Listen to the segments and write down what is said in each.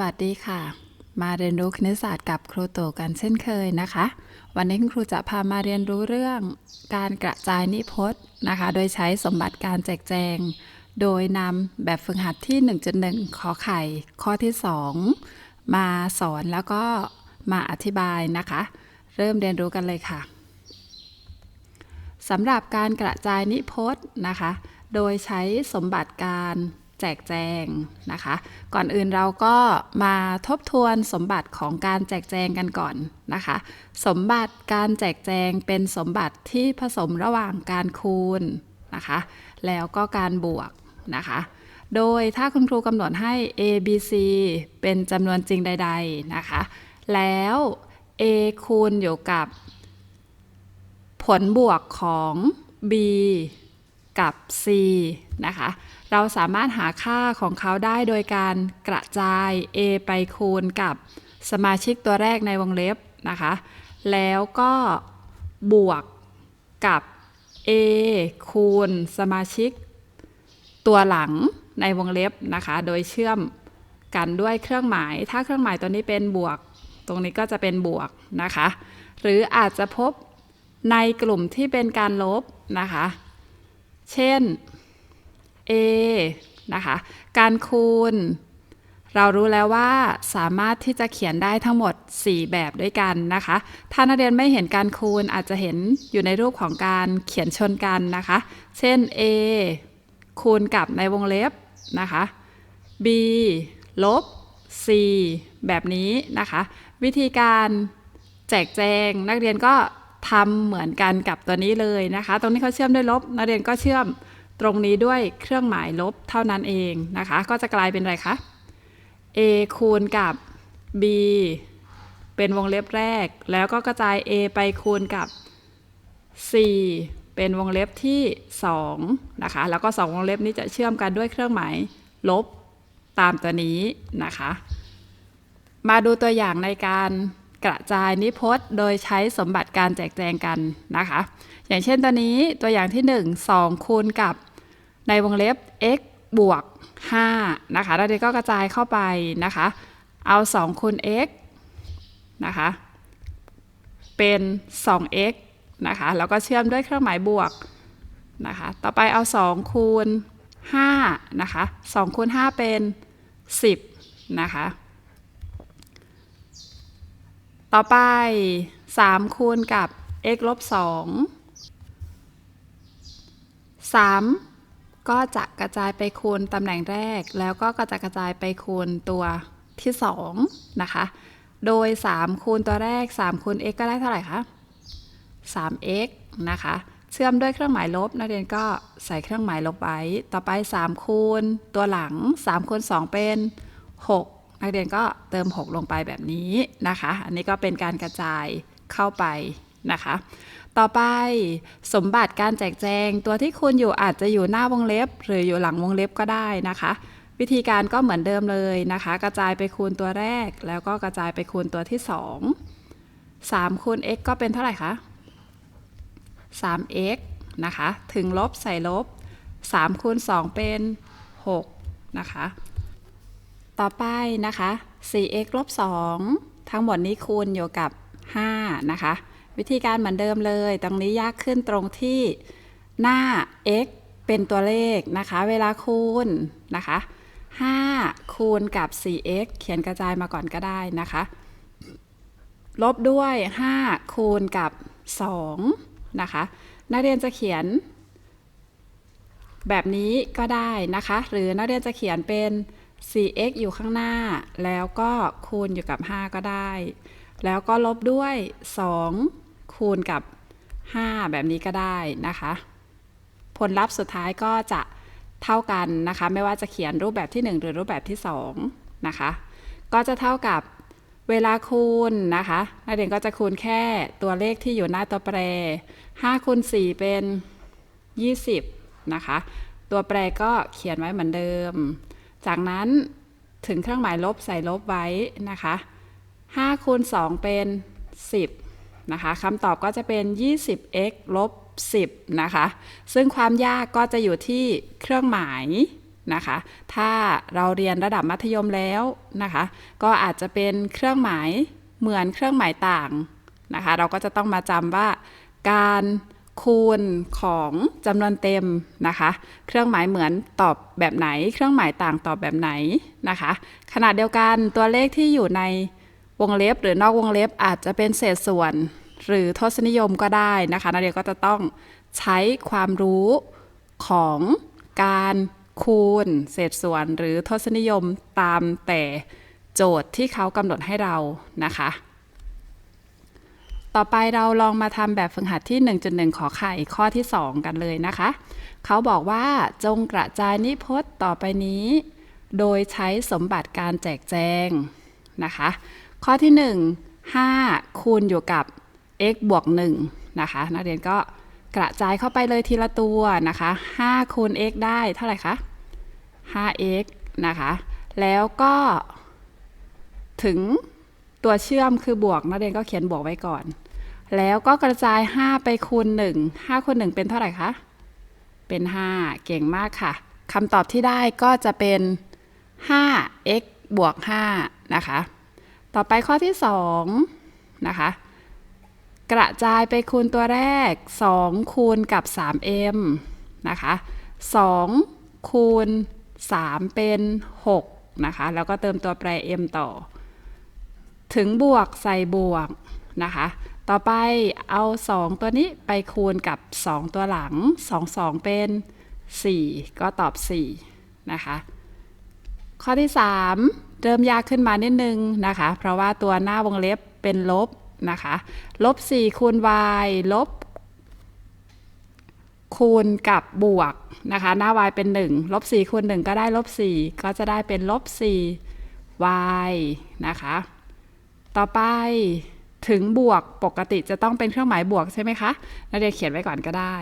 วัสดีค่ะ มาเรียนรู้คณิตศาสตร์กับครูโตกันเช่นเคยนะคะ วันนี้คุณครูจะพามาเรียนรู้เรื่องการกระจายนิพจน์นะคะ โดยใช้สมบัติการแจกแจง โดยนำแบบฝึกหัดที่ 1.1 ขอไข่ ข้อที่ 2 มาสอนแล้วก็มาอธิบายนะคะ เริ่มเรียนรู้กันเลยค่ะสำหรับการกระจายนิพจน์นะคะ โดยใช้สมบัติการ แจกแจงนะคะ ก่อนอื่นเราก็มาทบทวนสมบัติของการแจกแจงกันก่อนนะคะ สมบัติการแจกแจงเป็นสมบัติที่ผสมระหว่างการคูณนะคะ แล้วก็การบวกนะคะโดยถ้าคุณครูกำหนดให้ a b c เป็นจำนวนจริงใด ๆนะคะ แล้ว a คูณอยู่กับ ผลบวกของ b กับ c นะคะ เราสามารถหาค่าของเขาได้โดยการกระจาย a ไปคูณกับสมาชิกตัวแรกในวงเล็บนะคะ แล้วก็บวกกับ a คูณสมาชิก ตัวหลังในวงเล็บนะคะ โดยเชื่อมกันด้วยเครื่องหมาย ถ้าเครื่องหมายตัวนี้เป็นบวก ตรงนี้ก็จะเป็นบวกนะคะ หรืออาจจะพบในกลุ่มที่เป็นการลบนะคะ เช่น a นะคะ การคูณ เรารู้แล้วว่าสามารถที่จะเขียนได้ทั้งหมด 4 แบบด้วยกันนะคะ ถ้านักเรียนไม่เห็นการคูณอาจจะเห็นอยู่ในรูปของการเขียนชนกันนะคะ เช่น a คูณกับในวงเล็บนะคะ b ลบ c แบบนี้นะคะ วิธีการแจกแจงนักเรียนก็ทำเหมือนกันกับตัวนี้เลยนะคะ ตรงนี้เขาเชื่อมด้วยลบ นักเรียนก็เชื่อม ตรงนี้ด้วยเครื่องหมายลบเท่านั้นเองนะคะ ก็จะกลายเป็นอะไรคะ a คูณกับ b เป็นวงเล็บแรก แล้วก็กระจาย a ไปคูณกับ c เป็นวงเล็บที่2นะคะ แล้วก็ 2 วงเล็บนี้จะเชื่อมกันด้วยเครื่องหมายลบตามตัวนี้นะคะ มาดูตัวอย่างในการกระจายนิพจน์ โดยใช้สมบัติการแจกแจงกันนะคะ อย่างเช่นตัวนี้ตัวอย่างที่ 1 2 คูณกับ ในวงเล็บ x บวก 5 นะคะแล้วเด็กก็กระจายเข้าไปนะคะ เอา2คูณ x นะคะ เป็น 2x นะคะ แล้วก็เชื่อมด้วยเครื่องหมายบวกนะคะ ต่อไปเอา 2 คูณ 5 นะคะ 2 คูณ 5 เป็น 10 นะคะ ต่อไป 3 คูณกับ x ลบ 2 3 ก็จะกระจายไปคูณตำแหน่งแรก แล้วก็กระจะกระจายไปคูณตัวที่2นะคะ โดย 3 คูณตัวแรก 3 คูณ x ก็ได้เท่าไหร่คะ 3x นะคะ เชื่อมด้วยเครื่องหมายลบ นักเรียนก็ใส่เครื่องหมายลบไว้ ต่อไป 3 คูณตัวหลัง 3 คูณ 2 เป็น 6 นักเรียนก็เติม 6 ลงไปแบบนี้นะคะ อันนี้ก็เป็นการกระจายเข้าไปนะคะ ต่อไปสมบัติการแจกแจง ตัวที่คูณอยู่อาจจะอยู่หน้าวงเล็บ หรืออยู่หลังวงเล็บก็ได้นะคะ วิธีการก็เหมือนเดิมเลยนะคะ กระจายไปคูณตัวแรก แล้วก็กระจายไปคูณตัวที่ 2 3คูณ x ก็เป็นเท่าไหร่คะ 3x นะคะ ถึงลบใส่ลบ 3คูณ 2 เป็น 6 นะคะ ต่อไปนะคะ 4x ลบ 2 ทั้งหมดนี้คูณอยู่กับ 5 นะคะ วิธีการเหมือนเดิมเลย ตรงนี้ยากขึ้นตรงที่หน้า x เป็นตัวเลขนะคะ เวลาคูณนะคะ5คูณกับ 4x เขียนกระจายมาก่อนก็ได้นะคะ ลบด้วย 5 คูณกับ 2 นะคะ นักเรียนจะเขียน แบบนี้ก็ได้นะคะ หรือนักเรียนจะเขียนเป็น 4x อยู่ข้างหน้า แล้วก็คูณอยู่กับ 5 ก็ได้ แล้วก็ลบด้วย 2 คูณกับ 5 แบบนี้ก็ได้นะคะ ผลลัพธ์สุดท้ายก็จะเท่ากันนะคะ ไม่ว่าจะเขียนรูปแบบที่ 1 หรือรูปแบบที่ 2 นะคะ ก็จะเท่ากับเวลาคูณนะคะนักเรียนก็จะคูณแค่ตัวเลขที่อยู่หน้าตัวแปร5คูณ4เป็น 20 นะคะ ตัวแปรก็เขียนไว้เหมือนเดิม จากนั้นถึงเครื่องหมายลบใส่ลบไว้นะคะ5คูณ2เป็น 10 นะคะคำตอบก็จะเป็น 20x ลบ 10 นะคะ ซึ่งความยากก็จะอยู่ที่เครื่องหมายนะคะ ถ้าเราเรียนระดับมัธยมแล้วนะคะ ก็อาจจะเป็นเครื่องหมายเหมือนเครื่องหมายต่างนะคะ เราก็จะต้องมาจำว่าการคูณของจำนวนเต็มนะคะ เครื่องหมายเหมือนตอบแบบไหน เครื่องหมายต่างตอบแบบไหนนะคะ ขณะเดียวกันตัวเลขที่อยู่ใน วงเล็บหรือนอกวงเล็บอาจจะเป็นเศษส่วน หรือทศนิยมก็ได้นะคะ นักเรียนก็จะต้องใช้ความรู้ของการคูณ เศษส่วน หรือทศนิยมตามแต่โจทย์ที่เขากำหนดให้เรานะคะ ต่อไปเราลองมาทำแบบฝึกหัดที่ 1.1 ขอไข่ข้อที่ 2 กันเลยนะคะ เขาบอกว่าจงกระจายนิพจน์ต่อไปนี้ โดยใช้สมบัติการแจกแจงนะคะ ข้อที่ 1 5 คูณอยู่กับ x บวก1นะคะ นักเรียนก็กระจายเข้าไปเลยทีละตัวนะคะ 5 คูณ x ได้เท่าไหร่คะ 5x นะคะ แล้วก็ถึงตัวเชื่อมคือบวกนักเรียนก็เขียนบวกไว้ก่อน แล้วก็กระจาย 5 ไปคูณ 1 5คูณ1เป็นเท่าไหร่คะ เป็น 5 เก่งมากค่ะคำตอบที่ได้ก็จะเป็น 5x บวก 5 นะคะ ต่อไปข้อที่ 2 นะคะ กระจายไปคูณตัวแรก 2 คูณกับ 3m นะคะ2คูณ 3 เป็น 6 นะคะ แล้วก็เติมตัวแปร m ต่อ ถึงบวกใส่บวกนะคะ ต่อไปเอา 2 ตัวนี้ไปคูณกับ 2 ตัวหลัง 2 2 เป็น 4 ก็ตอบ 4 นะคะ ข้อที่ 3 เริ่มยากขึ้นมานิดนึงนะคะ เพราะว่าตัวหน้าวงเล็บเป็นลบนะคะลบ4คูณ y ลบ คูณกับบวกนะคะ หน้า y เป็น 1 ลบ 4 คูณ 1 ก็ได้ลบ 4 ก็จะได้เป็นลบ 4 y นะคะ ต่อไปถึงบวกปกติจะต้องเป็นเครื่องหมายบวกใช่ไหมคะนักเรียนเขียนไว้ก่อนก็ได้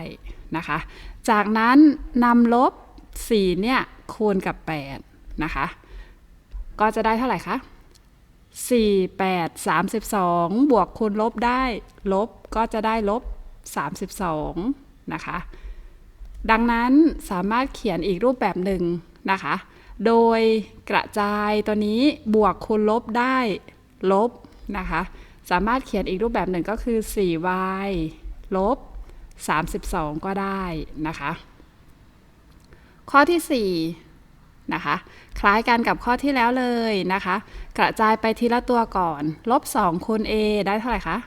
นะคะ จากนั้นนำลบ 4 เนี่ย คูณกับ 8 นะคะ ก็จะได้เท่าไหร่คะ4 8 32 บวกคูณลบได้ลบก็จะได้ลบ 32 นะคะ ดังนั้นสามารถเขียนอีกรูปแบบหนึ่งนะคะ โดยกระจายตัวนี้บวกคูณลบได้ลบนะคะ สามารถเขียนอีกรูปแบบหนึ่งก็คือ 4y ลบ 32 ก็ได้นะคะ ข้อที่ 4 นะคะ คล้ายกันกับข้อที่แล้วเลยนะคะ กระจายไปทีละตัวก่อน ลบ2คูณ a ได้เท่าไหร่คะ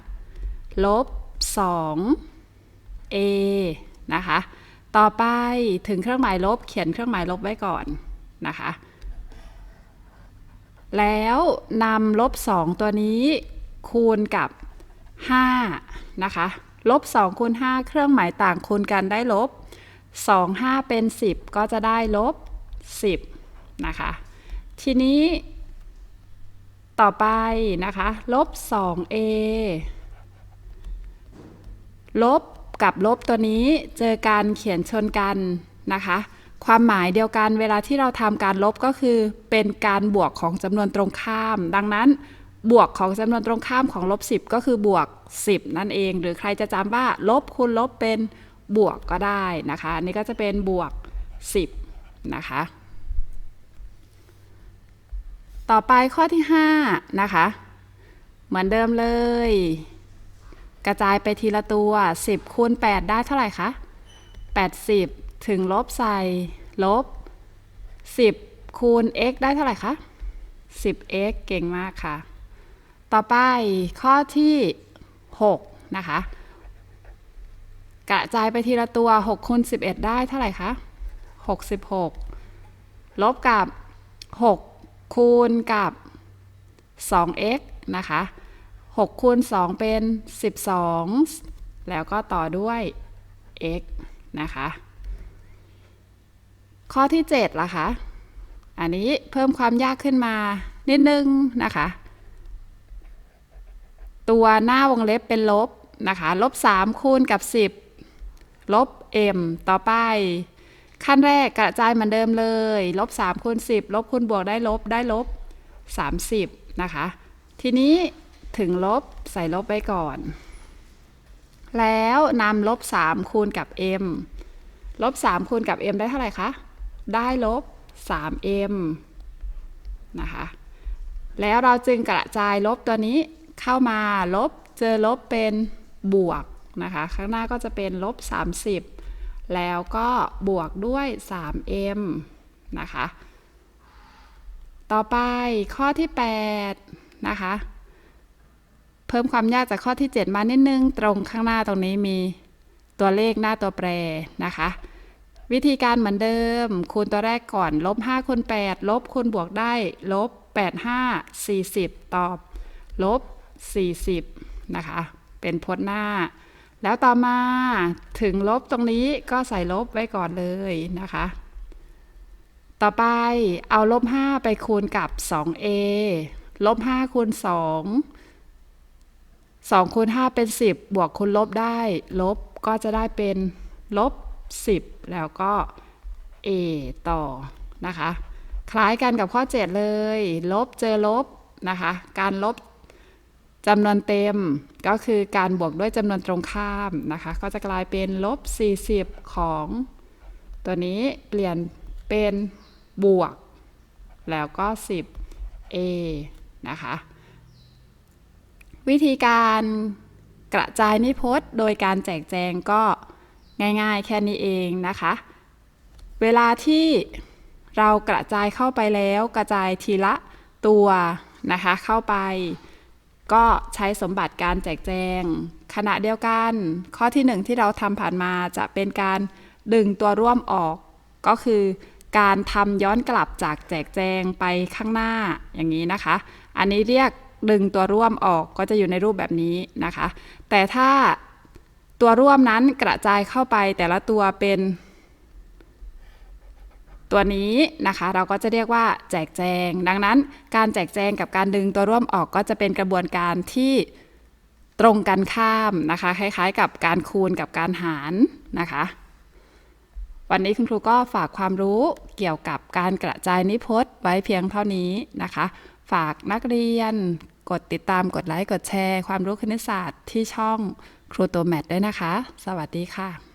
ลบ2 a นะคะ ต่อไปถึงเครื่องหมายลบเขียนเครื่องหมายลบไว้ก่อนนะคะ แล้วนำลบ2ตัวนี้คูณกับ 5 นะคะ ลบ2คูณ5เครื่องหมายต่างคูณกันได้ลบ 2 5 เป็น 10 ก็จะได้ลบ 10 นะคะ ทีนี้ ต่อไปนะคะลบ 2a ลบกับลบตัวนี้เจอการเขียนชนกันนะคะ ความหมายเดียวกันเวลาที่เราทำการลบก็คือเป็นการบวกของจำนวนตรงข้าม ดังนั้นบวกของจำนวนตรงข้ามของลบ 10 ก็คือบวก 10 นั่นเอง หรือใครจะจำว่าลบคูณลบเป็นบวกก็ได้นะคะนนี้ก็จะเป็นบวก 10 นะคะ ต่อไปข้อที่ 5 นะคะ เหมือนเดิมเลย กระจายไปทีละตัว 10คูณ8ได้เท่าไหร่คะ 80 ถึงลบใส่ลบ 10คูณ x ได้เท่าไหร่คะ 10x เก่งมากค่ะ ต่อไปข้อที่ 6 นะคะ กระจายไปทีละตัว6คูณ11 ได้เท่าไหร่คะ 66 ลบกับ 6 คูณกับ 2x นะคะ 6 คูณ 2 เป็น 12 แล้วก็ต่อด้วย x นะคะ ข้อที่7ล่ะคะ อันนี้เพิ่มความยากขึ้นมานิดนึงนะคะ ตัวหน้าวงเล็บเป็นลบนะคะ ลบ 3 คูณกับ 10 ลบ m ต่อไป ขั้นแรกกระจายเหมือนเดิมเลย ลบ3คูณ10 ลบคูณบวกได้ลบได้ลบ 30 นะคะ ทีนี้ถึงลบใส่ลบไว้ก่อน แล้วนำลบ 3 คูณกับ m ลบ 3 คูณกับ m ได้เท่าไหร่คะ ได้ลบ 3m นะคะ แล้วเราจึงกระจายลบตัวนี้เข้ามาลบเจอลบเป็นบวกนะคะ ข้างหน้าก็จะเป็นลบ 30 แล้วก็บวกด้วย 3m นะคะ ต่อไปข้อที่ 8 นะคะ เพิ่มความยากจากข้อที่ 7 มานิดนึง ตรงข้างหน้าตรงนี้มีตัวเลขหน้าตัวแปรนะคะ วิธีการเหมือนเดิม คูณตัวแรกก่อน ลบ5คูณ8ลบคูณบวกได้ ลบ 8 5 40 ตอบ ลบ 40 นะคะ เป็นพจน์หน้า แล้วต่อมาถึงลบตรงนี้ก็ใส่ลบไว้ก่อนเลยนะคะ ต่อไปเอาลบ 5 ไปคูณกับ 2a ลบ 5 คูณ 2 2คูณ5เป็น 10 บวกคูณลบได้ ลบก็จะได้เป็นลบ 10 แล้วก็ a ต่อนะคะ คล้ายกันกับข้อ 7 เลย ลบเจอลบนะคะ การลบ จำนวนเต็มก็คือการบวกด้วยจำนวนตรงข้ามนะคะ ก็จะกลายเป็นลบ 40 ของ ตัวนี้เปลี่ยนเป็นบวก แล้วก็ 10 a นะคะ วิธีการกระจายนิพจน์ โดยการแจกแจงก็ง่ายๆ แค่นี้เองนะคะ เวลาที่เรากระจายเข้าไปแล้วกระจายทีละตัวนะคะเข้าไป ก็ใช้สมบัติการแจกแจง ขณะเดียวกัน ข้อที่หนึ่งที่เราทำผ่านมาจะเป็นการดึงตัวร่วมออก ก็คือการทำย้อนกลับจากแจกแจงไปข้างหน้าอย่างนี้นะคะ อันนี้เรียกดึงตัวร่วมออกก็จะอยู่ในรูปแบบนี้นะคะ แต่ถ้าตัวร่วมนั้นกระจายเข้าไปแต่ละตัวเป็น ตัวนี้นะคะเราก็จะเรียกว่าแจกแจง ดังนั้นการแจกแจงกับการดึงตัวร่วมออกก็จะเป็นกระบวนการที่ตรงกันข้ามนะคะ คล้ายๆ กับการคูณกับการหารนะคะ วันนี้คุณครูก็ฝากความรู้เกี่ยวกับการกระจายนิพจน์ไว้เพียงเท่านี้นะคะ ฝากนักเรียนกดติดตามกดไลค์กดแชร์ ความรู้คณิตศาสตร์ที่ช่องครูตัวแมทด้วยนะคะ สวัสดีค่ะ